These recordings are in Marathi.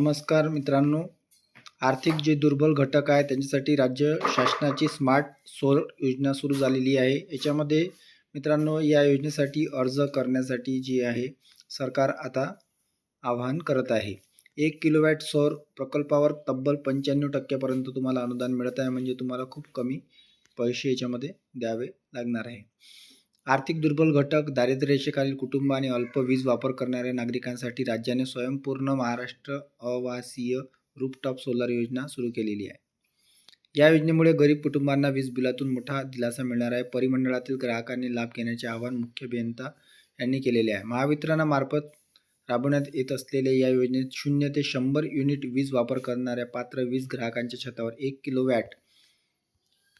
नमस्कार मित्रांनो. आर्थिक जे दुर्बल घटक आहेत त्यांच्यासाठी राज्य शासनाची स्मार्ट सौर योजना सुरू झालेली आहे. याच्यामध्ये मित्रांनो या योजनेसाठी अर्ज करण्यासाठी जी आहे सरकार आता आवाहन करत आहे. एक किलोवॅट सौर प्रकल्पावर तब्बल पंच्याण्णव टक्क्यापर्यंत तुम्हाला अनुदान मिळत आहे म्हणजे तुम्हाला खूप कमी पैसे याच्यामध्ये द्यावे लागणार आहे. आर्थिक दुर्बल घटक दारिद्र्यरेषेखालील कुटुंब आणि अल्प वीज वापर करणाऱ्या नागरिकांसाठी राज्याने स्वयंपूर्ण महाराष्ट्र अवासीय रूपटॉप सोलार योजना सुरू केलेली आहे. या योजनेमुळे गरीब कुटुंबांना वीज बिलातून मोठा दिलासा मिळणार आहे. परिमंडळातील ग्राहकांनी लाभ घेण्याचे आवाहन मुख्य अभियंता यांनी केलेले आहे. महावितरणामार्फत राबवण्यात येत असलेल्या या योजनेत शून्य ते शंभर युनिट वीज वापर करणाऱ्या पात्र वीज ग्राहकांच्या छतावर एक किलो वॅट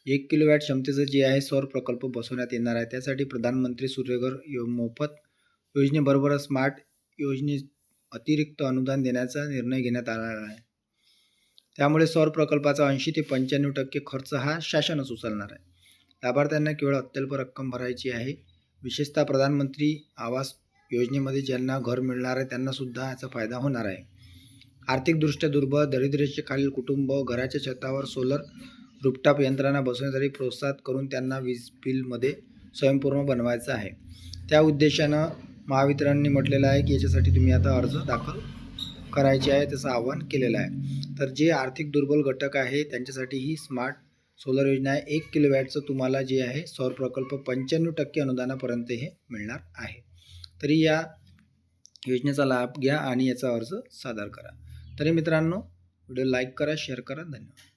एक किलोवॅट क्षमतेचं जे आहे सौर प्रकल्प बसवण्यात येणार आहे. त्यासाठी प्रधानमंत्री सूर्यघर यो मोफत योजनेबरोबरच स्मार्ट योजने अतिरिक्त अनुदान देण्याचा निर्णय घेण्यात आला आहे. त्यामुळे सौर प्रकल्पाचा ऐंशी ते पंच्याण्णव टक्के खर्च हा शासनच उचलणार आहे. लाभार्थ्यांना केवळ अत्यल्प रक्कम भरायची आहे. विशेषतः प्रधानमंत्री आवास योजनेमध्ये ज्यांना घर मिळणार आहे त्यांनासुद्धा याचा फायदा होणार आहे. आर्थिकदृष्ट्या दुर्बल दरिद्रेचे खालील कुटुंब घराच्या छतावर सोलर रुपटाप यंत्रणा बसवण्यासाठी प्रोत्साहित करून त्यांना वीज बिलमध्ये स्वयंपूर्ण बनवायचं आहे. त्या उद्देशानं महावितरणने म्हटलेलं आहे की याच्यासाठी तुम्ही आता अर्ज दाखल करायचे आहे तसं आवाहन केलेलं आहे. तर जे आर्थिक दुर्बल घटक आहे त्यांच्यासाठी ही स्मार्ट सोलर योजना आहे. एक किलोवॅटचं तुम्हाला जे आहे सौर प्रकल्प पंच्याण्णव टक्के अनुदानापर्यंत हे मिळणार आहे. तरी या योजनेचा लाभ घ्या आणि याचा अर्ज सादर करा. तरी मित्रांनो व्हिडिओ लाईक करा शेअर करा. धन्यवाद.